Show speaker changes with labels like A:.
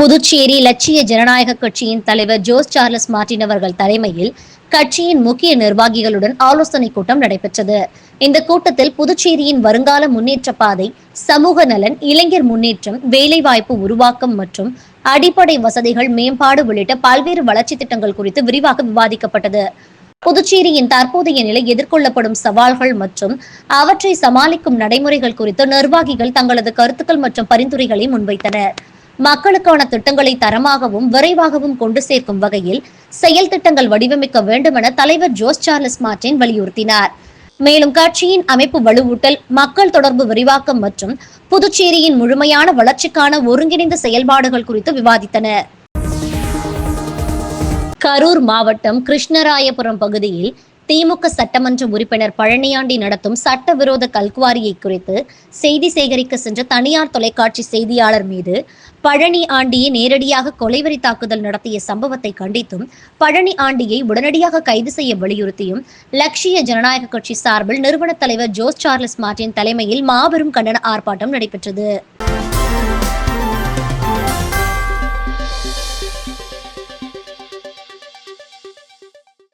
A: புதுச்சேரி லட்சிய ஜனநாயக கட்சியின் தலைவர் ஜோஸ் சார்லஸ் மார்டின் அவர்கள் தலைமையில் கட்சியின் முக்கிய நிர்வாகிகளுடன் ஆலோசனை கூட்டம் நடைபெற்றது. இந்த கூட்டத்தில் புதுச்சேரியின் வருங்கால முன்னேற்ற பாதை சமூக நலன் இளைஞர் முன்னேற்றம் வேலைவாய்ப்பு உருவாக்கம் மற்றும் அடிப்படை வசதிகள் மேம்பாடு உள்ளிட்ட பல்வேறு வளர்ச்சி திட்டங்கள் குறித்து விரிவாக விவாதிக்கப்பட்டது. புதுச்சேரியின் தற்போதைய நிலை எதிர்கொள்ளப்படும் சவால்கள் மற்றும் அவற்றை சமாளிக்கும் நடைமுறைகள் குறித்து நிர்வாகிகள் தங்களது கருத்துக்கள் மற்றும் பரிந்துரைகளை முன்வைத்தனர். மக்களுக்கான திட்டங்களை தரமாகவும் விரைவாகவும் கொண்டு சேர்க்கும் வகையில் செயல் திட்டங்கள் வடிவமைக்க வேண்டுமென தலைவர் ஜோஸ் சார்லஸ் மார்டின் வலியுறுத்தினார். மேலும் கட்சியின் அமைப்பு வலுவூட்டல் மக்கள் தொடர்பு விரிவாக்கம் மற்றும் புதுச்சேரியின் முழுமையான வளர்ச்சிக்கான ஒருங்கிணைந்த செயல்பாடுகள் குறித்து விவாதித்தனர். கரூர் மாவட்டம் கிருஷ்ணராயபுரம் பகுதியில் திமுக சட்டமன்ற உறுப்பினர் பழனியாண்டி நடத்தும் சட்டவிரோத கல்குவாரியை குறித்து செய்தி சேகரிக்க சென்ற தனியார் தொலைக்காட்சி செய்தியாளர் மீது பழனி ஆண்டியை நேரடியாக கொலைவரி தாக்குதல் நடத்திய சம்பவத்தை கண்டித்தும் பழனி ஆண்டியை உடனடியாக கைது செய்ய வலியுறுத்தியும் லட்சிய ஜனநாயக கட்சி சார்பில் நிறுவன தலைவர் ஜோஸ் சார்லஸ் மார்டின் தலைமையில் மாபெரும் கண்டன ஆர்ப்பாட்டம் நடைபெற்றது.